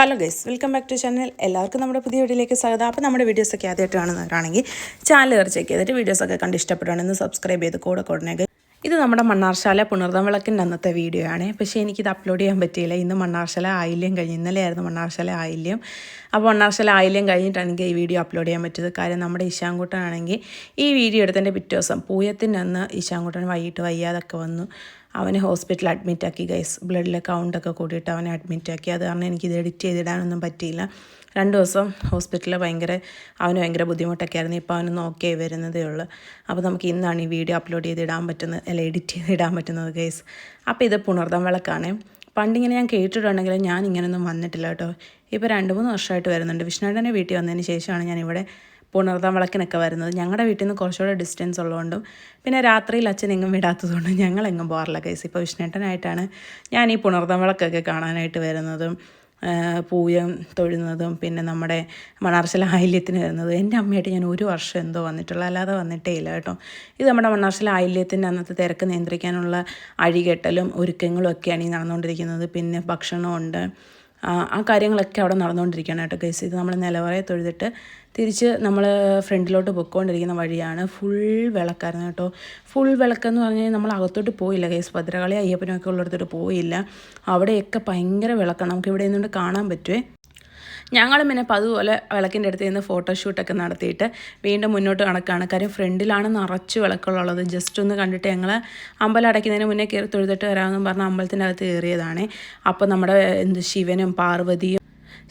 Hello guys welcome back to channel. എല്ലാവർക്കും നമ്മുടെ പുതിയ വീഡിയോയിലേക്ക് സ്വാഗതം. അപ്പോൾ നമ്മുടെ വീഡിയോസൊക്കെ ആദ്യമായിട്ട് കാണുന്നവരാണെങ്കിൽ ചാനൽ കയറി ചെക്ക് ചെയ്തിട്ട് വീഡിയോസൊക്കെ കണ്ട് ഇഷ്ടപ്പെടുകയാണെന്ന് സബ്സ്ക്രൈബ് ചെയ്ത് കൂടെ കൊടുനേക്ക് ഇത് നമ്മുടെ മണ്ണാർശാല പുണർദം വിളക്കിന്റെ അന്നത്തെ വീഡിയോ ആണ്. പക്ഷേ എനിക്കിത് അപ്ലോഡ് ചെയ്യാൻ പറ്റിയില്ല. ഇന്ന് മണ്ണാർശാല ആയില്യം കഴിഞ്ഞ് ഇന്നലെയായിരുന്നു മണ്ണാർശാല ആയില്യം. അപ്പോൾ മണ്ണാർശാല ആയില്യം കഴിഞ്ഞിട്ടാണ് എനിക്ക് ഈ വീഡിയോ അപ്ലോഡ് ചെയ്യാൻ പറ്റിയത് കാര്യം നമ്മുടെ ഇശാങ്കൂട്ടനാണെങ്കിൽ ഈ വീഡിയോ എടുത്തതിന്റെ പിറ്റേ ദിവസം പൂയത്തിന്റെ അന്ന് ഇശാങ്കൂട്ടൻ വൈകിട്ട് വയ്യാതൊക്കെ വന്നു. അവനെ ഹോസ്പിറ്റലിൽ അഡ്മിറ്റ് ആക്കി ഗൈസ് ബ്ലഡിലെ കൗണ്ടൊക്കെ കൂടിയിട്ട് അവനെ അഡ്മിറ്റ് ആക്കി. അത് കാരണം എനിക്കിത് എഡിറ്റ് ചെയ്തിടാനൊന്നും പറ്റിയില്ല. രണ്ട് ദിവസം ഹോസ്പിറ്റലിൽ ഭയങ്കര അവന് ഭയങ്കര ബുദ്ധിമുട്ടൊക്കെ ആയിരുന്നു ഇപ്പോൾ അവന് നോക്കിയേ വരുന്നതേ ഉള്ളൂ. അപ്പോൾ നമുക്ക് ഇന്നാണ് ഈ വീഡിയോ അപ്ലോഡ് ചെയ്തിടാൻ പറ്റുന്നത് അല്ല എഡിറ്റ് ചെയ്തിടാൻ പറ്റുന്നത് ഗൈസ് അപ്പോൾ ഇത് പുണർദം വിളക്കാണ്. പണ്ടിങ്ങനെ ഞാൻ കേട്ടിട്ടുണ്ടെങ്കിലും ഞാൻ ഇങ്ങനെയൊന്നും വന്നിട്ടില്ല കേട്ടോ. ഇപ്പോൾ രണ്ട് മൂന്ന് വർഷമായിട്ട് വരുന്നുണ്ട്. വിഷ്ണുവേട്ടന്റെ വീട്ടിൽ വന്നതിന് ശേഷമാണ് ഞാൻ പുണർത്താൻ വിളക്കിനൊക്കെ വരുന്നത്. ഞങ്ങളുടെ വീട്ടിൽ നിന്ന് കുറച്ചുകൂടെ ഡിസ്റ്റൻസ് ഉള്ളതുകൊണ്ടും പിന്നെ രാത്രിയിൽ അച്ഛൻ എങ്ങും വിടാത്തതുകൊണ്ടും ഞങ്ങൾ എങ്ങും പോകാറില്ല കേസ് ഇപ്പോൾ വിഷ്ണേട്ടനായിട്ടാണ് ഞാൻ ഈ പുണർത്താൻ വിളക്കൊക്കെ കാണാനായിട്ട് വരുന്നതും പൂയം തൊഴുന്നതും പിന്നെ നമ്മുടെ മണാർശല ആയില്യത്തിന് വരുന്നത്. എന്റെ അമ്മയായിട്ട് ഞാൻ ഒരു വർഷം എന്തോ വന്നിട്ടുള്ളൂ. അല്ലാതെ വന്നിട്ടേ ഇല്ല കേട്ടോ. ഇത് നമ്മുടെ മണാർശല ആയില്യത്തിന്റെ അന്നത്തെ തിരക്ക് നിയന്ത്രിക്കാനുള്ള അഴികെട്ടലും ഒരുക്കങ്ങളും ഒക്കെയാണ് ഈ നടന്നുകൊണ്ടിരിക്കുന്നത് പിന്നെ ഭക്ഷണമുണ്ട് ആ കാര്യങ്ങളൊക്കെ അവിടെ നടന്നുകൊണ്ടിരിക്കുകയാണ് കേട്ടോ ഗൈസ് ഇത് നമ്മൾ നിലവറയെ തൊഴുതിട്ട് തിരിച്ച് നമ്മൾ ഫ്രണ്ടിലോട്ട് പൊയ്ക്കൊണ്ടിരിക്കുന്ന വഴിയാണ് ഫുൾ വിളക്കായിരുന്നു കേട്ടോ. ഫുൾ വിളക്കെന്ന് പറഞ്ഞു നമ്മൾ അകത്തോട്ട് പോയില്ല ഗൈസ് ഭദ്രകാളി അയ്യപ്പനൊക്കെ ഉള്ളിടത്തോട്ട് പോയില്ല. അവിടെയൊക്കെ ഭയങ്കര വിളക്കാണ്. നമുക്ക് ഇവിടെ നിന്നുകൊണ്ട് കാണാൻ പറ്റുമേ ഞങ്ങളും പിന്നെ പതുപോലെ വിളക്കിന്റെ അടുത്ത് നിന്ന് ഫോട്ടോഷൂട്ടൊക്കെ നടത്തിയിട്ട് വീണ്ടും മുന്നോട്ട് കണക്കാണ് കാര്യം ഫ്രണ്ടിലാണ് നിറച്ച് വിളക്കുള്ളത് ജസ്റ്റ് ഒന്ന് കണ്ടിട്ട് ഞങ്ങൾ അമ്പലം അടയ്ക്കുന്നതിന് മുന്നേ കയറി തൊഴുതിട്ട് വരാമെന്നും പറഞ്ഞ് അമ്പലത്തിന്റെ അകത്ത് കയറിയതാണ്. അപ്പോൾ നമ്മുടെ എന്ത് ശിവനും പാർവതിയും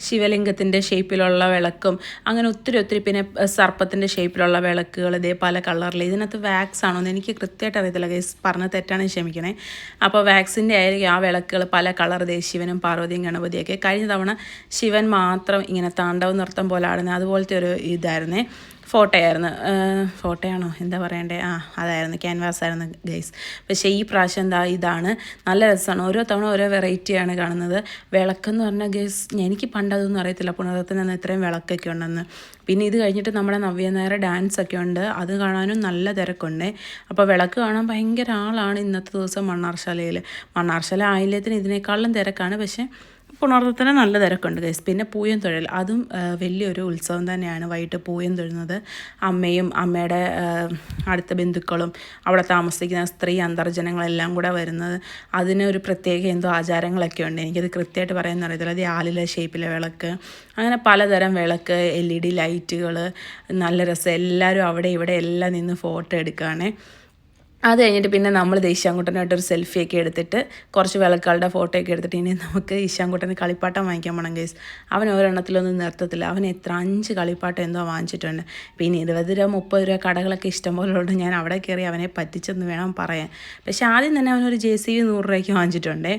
ശിവലിംഗത്തിന്റെ ഷേപ്പിലുള്ള വിളക്കും അങ്ങനെ ഒത്തിരി ഒത്തിരി പിന്നെ സർപ്പത്തിന്റെ ഷേപ്പിലുള്ള വിളക്കുകൾ ഇതേ പല കളറിൽ ഇതിനകത്ത് വാക്സ് ആണോ എന്ന് എനിക്ക് കൃത്യമായിട്ട് അറിയത്തില്ല ഗൈസ് പറഞ്ഞ തെറ്റാണ് ക്ഷമിക്കണേ. അപ്പോൾ വാക്സിന്റെ ആയിരിക്കും ആ വിളക്കുകൾ പല കളർ ദേ ശിവനും പാർവതിയും ഗണപതിയൊക്കെ. കഴിഞ്ഞ തവണ ശിവൻ മാത്രം ഇങ്ങനെ താണ്ഡവ നൃത്തം പോലെ ആടുന്നത്. അതുപോലത്തെ ഒരു ഇതായിരുന്നേ. ഫോട്ടോയായിരുന്നു. ഫോട്ടോയാണോ? എന്താ പറയണ്ടേ? ആ അതായിരുന്നു ക്യാൻവാസ് ആയിരുന്നു ഗൈസ്. പക്ഷേ ഈ പ്രാവശ്യം എന്താ ഇതാണ്. നല്ല രസമാണ്. ഓരോ തവണ ഓരോ വെറൈറ്റിയാണ് കാണുന്നത്. വിളക്കെന്ന് പറഞ്ഞാൽ ഗൈസ് എനിക്ക് പണ്ട് അതൊന്നും അറിയത്തില്ല. പുണർത്തിന് അന്ന് ഇത്രയും വിളക്കൊക്കെ ഉണ്ടെന്ന്. പിന്നെ ഇത് കഴിഞ്ഞിട്ട് നമ്മുടെ നവ്യ നേരെ ഡാൻസ് ഒക്കെ ഉണ്ട്. അത് കാണാനും നല്ല തിരക്കുണ്ട്. അപ്പോൾ വിളക്ക് കാണാൻ ഭയങ്കര ആളാണ് ഇന്നത്തെ ദിവസം മണ്ണാർശാലയിൽ മണ്ണാർശാല ആയില്യത്തിന് ഇതിനേക്കാളും തിരക്കാണ്. പക്ഷേ പുണർത്തത്തിന് നല്ല തിരക്കുണ്ട് ഗൈസ് പിന്നെ പൂയം തൊഴൽ. അതും വലിയൊരു ഉത്സവം തന്നെയാണ് വൈകിട്ട് പൂയം തൊഴുന്നത്. അമ്മയും അമ്മയുടെ അടുത്ത ബന്ധുക്കളും അവിടെ താമസിക്കുന്ന സ്ത്രീ അന്തർജനങ്ങളെല്ലാം കൂടെ വരുന്നത്. അതിന് ഒരു പ്രത്യേക എന്തോ ആചാരങ്ങളൊക്കെ ഉണ്ട്. എനിക്കത് കൃത്യമായിട്ട് പറയാൻ അറിയത്തില്ല. അത് ആലിലെ ഷേപ്പിലെ വിളക്ക്. അങ്ങനെ പലതരം വിളക്ക് എൽ ഇ ഡി ലൈറ്റുകൾ നല്ല രസം. എല്ലാവരും അവിടെ ഇവിടെ എല്ലാം നിന്ന് ഫോട്ടോ എടുക്കുകയാണ് അത് കഴിഞ്ഞിട്ട് പിന്നെ നമ്മൾ ദേശാങ്കുട്ടനായിട്ട് ഒരു സെൽഫിയൊക്കെ എടുത്തിട്ട് കുറച്ച് വിളക്കുകളുടെ ഫോട്ടോ ഒക്കെ എടുത്തിട്ട് ഇനി നമുക്ക് ഈശാങ്കുട്ടന് കളിപ്പാട്ടം വാങ്ങിക്കാൻ പോകണം ഗേസ് അവൻ ഒരെണ്ണത്തിലൊന്നും നിർത്തത്തില്ല. അവൻ എത്ര അഞ്ച് കളിപ്പാട്ടം എന്തോ വാങ്ങിച്ചിട്ടുണ്ട്. പിന്നെ ഇരുപത് രൂപ മുപ്പത് രൂപ കടകളൊക്കെ ഇഷ്ടംപോലെ ഉണ്ട് ഞാൻ അവിടെ കയറി അവനെ പറ്റിച്ചെന്ന് വേണം പറയാൻ. പക്ഷേ ആദ്യം തന്നെ അവനൊരു ജെ സി ബി നൂറ് രൂപയ്ക്ക് വാങ്ങിച്ചിട്ടുണ്ടേ.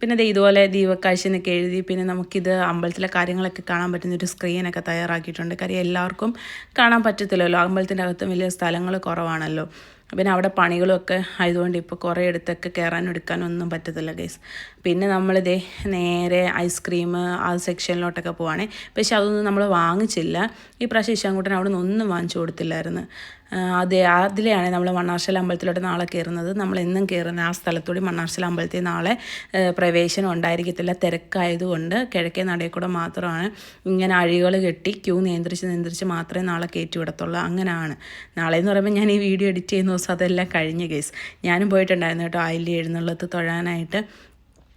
പിന്നെ ഇതുപോലെ ദീപക്കാഴ്ച എന്നൊക്കെ എഴുതി പിന്നെ നമുക്കിത് അമ്പലത്തിലെ കാര്യങ്ങളൊക്കെ കാണാൻ പറ്റുന്ന ഒരു സ്ക്രീനൊക്കെ തയ്യാറാക്കിയിട്ടുണ്ട്. കാര്യം എല്ലാവർക്കും കാണാൻ പറ്റത്തില്ലല്ലോ. അമ്പലത്തിന്റെ അകത്തും വലിയ സ്ഥലങ്ങൾ കുറവാണല്ലോ. പിന്നെ അവിടെ പണികളൊക്കെ ആയതുകൊണ്ട് ഇപ്പോൾ കുറേ എടുത്തൊക്കെ കയറാനും എടുക്കാനും ഒന്നും പറ്റത്തില്ല ഗൈസ് പിന്നെ നമ്മളിതേ നേരെ ഐസ്ക്രീം ആ സെക്ഷനിലോട്ടൊക്കെ പോവാണേ. പക്ഷെ അതൊന്നും നമ്മൾ വാങ്ങിച്ചില്ല. ഈ പ്രാവശ്യം ഇശാങ്കൂട്ടൻ അവിടെ നിന്ന് ഒന്നും വാങ്ങിച്ചു കൊടുത്തില്ലായിരുന്നു. അതെ അതിലെയാണ് നമ്മൾ മണ്ണാർശല അമ്പലത്തിലോട്ട് നാളെ കയറുന്നത്. നമ്മൾ എന്നും കയറുന്ന ആ സ്ഥലത്തൂടി മണ്ണാർശല അമ്പലത്തിൽ നാളെ പ്രവേശനം ഉണ്ടായിരിക്കത്തില്ല. തിരക്കായതുകൊണ്ട് കിഴക്കേ നടയിൽ മാത്രമാണ് ഇങ്ങനെ അഴികൾ കെട്ടി ക്യൂ നിയന്ത്രിച്ച് നിയന്ത്രിച്ച് മാത്രമേ നാളെ കയറ്റി വിടത്തുള്ളൂ. അങ്ങനെയാണ് നാളെ എന്ന് പറയുമ്പോൾ ഞാൻ ഈ വീഡിയോ എഡിറ്റ് ചെയ്യുന്ന ദിവസം അതെല്ലാം കഴിഞ്ഞ കേസ് ഞാനും പോയിട്ടുണ്ടായിരുന്നു കേട്ടോ. ആയില്ലി എഴുന്നള്ളത്ത് തൊഴാനായിട്ട്.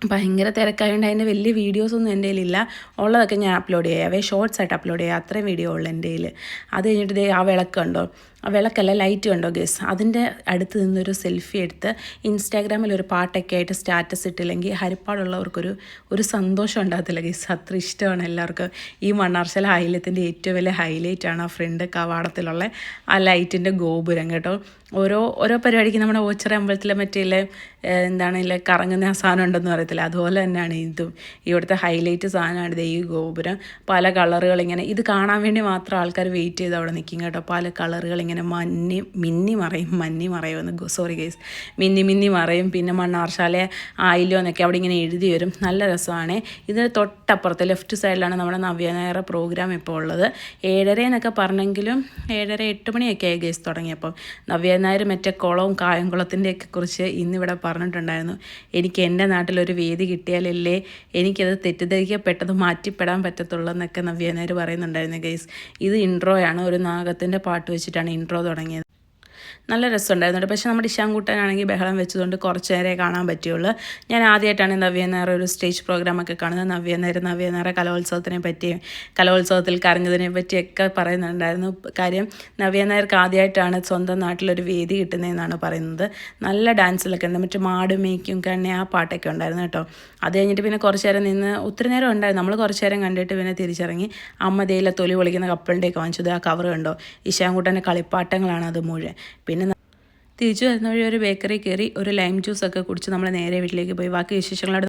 ഭയങ്കര തിരക്കായതുകൊണ്ട് അതിന്റെ വലിയ വീഡിയോസൊന്നും എന്റെ കയ്യിലില്ല. ഉള്ളതൊക്കെ ഞാൻ അപ്ലോഡ് ചെയ്യാവേ ഷോർട്സ് ആയിട്ട് അപ്ലോഡ് ചെയ്യാം. അത്രയും വീഡിയോ ഉള്ളു എന്റെ കയ്യിൽ അത് കഴിഞ്ഞിട്ട് ആ വിളക്ക് കണ്ടോ? ആ വിളക്കല്ല ലൈറ്റ് കണ്ടോ ഗേസ് അതിന്റെ അടുത്ത് നിന്നൊരു സെൽഫി എടുത്ത് ഇൻസ്റ്റാഗ്രാമിൽ ഒരു പാട്ടൊക്കെ ആയിട്ട് സ്റ്റാറ്റസ് ഇട്ടില്ലെങ്കിൽ ഹരിപ്പാടുള്ളവർക്കൊരു ഒരു സന്തോഷം ഉണ്ടാകത്തില്ല ഗേസ് അത്ര ഇഷ്ടമാണ് എല്ലാവർക്കും. ഈ മണ്ണാർശല ഹൈലത്തിന്റെ ഏറ്റവും വലിയ ഹൈലൈറ്റാണ് ആ ഫ്രണ്ട് കവാടത്തിലുള്ള ആ ലൈറ്റിന്റെ ഗോപുരം കേട്ടോ. ഓരോ ഓരോ പരിപാടിക്ക് നമ്മുടെ ഓച്ചറ അമ്പലത്തിലെ മറ്റേ എന്താണ് കറങ്ങുന്ന ആ സാധനം ഉണ്ടെന്ന് പറയത്തില്ല അതുപോലെ തന്നെയാണ് ഇതും. ഇവിടുത്തെ ഹൈലൈറ്റ് സാധനമാണ് ഇത് ഈ ഗോപുരം. പല കളറുകൾ ഇങ്ങനെ ഇത് കാണാൻ വേണ്ടി മാത്രം ആൾക്കാർ വെയിറ്റ് ചെയ്ത് അവിടെ നിൽക്കും കേട്ടോ. പല കളറുകൾ ഇങ്ങനെ മഞ്ഞി മിന്നി മറയും മഞ്ഞി മറയുമെന്ന് സോറി ഗേസ് മിന്നി മിന്നി മറയും പിന്നെ മണ്ണാർശാല ആയില്ലോ എന്നൊക്കെ അവിടെ ഇങ്ങനെ എഴുതി വരും. നല്ല രസമാണ്. ഇതിന് തൊട്ടപ്പുറത്ത് ലെഫ്റ്റ് സൈഡിലാണ് നമ്മുടെ നവ്യനായറ പ്രോഗ്രാം ഇപ്പോൾ ഉള്ളത്. ഏഴര എന്നൊക്കെ പറഞ്ഞെങ്കിലും ഏഴര എട്ട് മണിയൊക്കെ ആയി ഗേസ് തുടങ്ങിയപ്പം. നവ്യനായർ മറ്റേ കുളവും കായംകുളത്തിന്റെയൊക്കെ കുറിച്ച് ഇന്നിവിടെ പറഞ്ഞിട്ടുണ്ടായിരുന്നു. എനിക്ക് എന്റെ നാട്ടിലൊരു വേദി കിട്ടിയാലല്ലേ എനിക്കത് തെറ്റിദ്ധരിക്കപ്പെട്ടത് മാറ്റിപ്പെടാൻ പറ്റത്തുള്ളൂ എന്നൊക്കെ നവ്യനേർ പറയുന്നുണ്ടായിരുന്നു ഗൈസ് ഇത് ഇൻട്രോയാണ് ഒരു നാഗത്തിന്റെ പാട്ട് വെച്ചിട്ടാണ് ഇൻട്രോ തുടങ്ങിയത്. നല്ല രസമുണ്ടായിരുന്നു. പക്ഷേ നമ്മുടെ ഇഷാൻകുട്ടനാണെങ്കിൽ ബഹളം വെച്ചതുകൊണ്ട് കുറച്ച് നേരമേ കാണാൻ പറ്റുള്ളൂ ഞാൻ ആദ്യമായിട്ടാണ് നവ്യ നവ്യനേറ ഒരു സ്റ്റേജ് പ്രോഗ്രാമൊക്കെ കാണുന്നത്. നവ്യനേര നവ്യനേറ കലോത്സവത്തിനെ പറ്റിയും കലോത്സവത്തിൽ കരഞ്ഞതിനെ പറ്റിയൊക്കെ പറയുന്നുണ്ടായിരുന്നു. കാര്യം നവ്യ നേർക്ക് ആദ്യമായിട്ടാണ് സ്വന്തം നാട്ടിലൊരു വേദി കിട്ടുന്നതെന്നാണ് പറയുന്നത്. നല്ല ഡാൻസിലൊക്കെ ഉണ്ട്. മറ്റേ മാട് കണ്ണെ ആ പാട്ടൊക്കെ ഉണ്ടായിരുന്നു കേട്ടോ. അത് കഴിഞ്ഞിട്ട് പിന്നെ കുറച്ച് നേരം നിന്ന് ഒത്തിരി നേരം ഉണ്ടായിരുന്നു. നമ്മൾ കുറച്ച് നേരം കണ്ടിട്ട് പിന്നെ തിരിച്ചിറങ്ങി അമ്മ തേയില തൊലി വിളിക്കുന്ന കപ്പലിന്റെയൊക്കെ വാങ്ങിച്ചത്. ആ കവർ കണ്ടോ? ഇശാൻകുട്ടന്റെ കളിപ്പാട്ടങ്ങളാണ് അത് മുഴുവൻ. പിന്നെ തിരിച്ചു വരുന്ന വഴി ഒരു ബേക്കറി കയറി ഒരു ലൈം ജ്യൂസ് ഒക്കെ കുടിച്ച് നമ്മൾ നേരെ വീട്ടിലേക്ക് പോയി. ബാക്കി വിശേഷങ്ങളോട്